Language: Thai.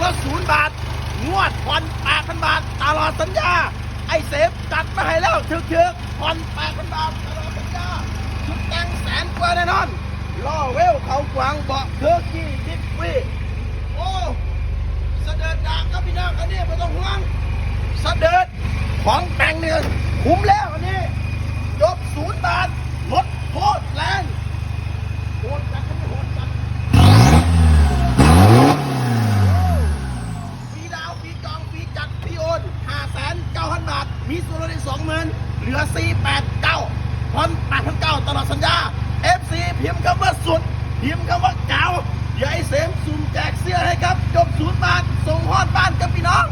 ตัวละศูนย์บาท งวดผ่อนแปดพันบาท ตลอดสัญญา ไอเซฟจัดมาให้แล้วเถือกๆผ่อนแปดพันบาท ตลอดสัญญาชุดแต่งแสนกว่าแน่นอนล่อเวลเขาขวางเบาะเถือกยี่สิบวีโอ้เสด็จดาบก็พี่น้องกันนี่ไม่ต้องห่วงเสด็จของแต่งเนื้อคุ้มแล้ว มีส่วนลดอีกสองหมื่นเหลือสี่แปดเก้าผ่อนแปดพันเก้าตลอดสัญญา FC พิมพ์คำว่าสุด พิมพ์คำว่าเก๋าอย่าให้เสมสุ่มแจกเสื้อให้ครับจบศูนย์บาทส่งฮอดบ้านกับพี่น้อง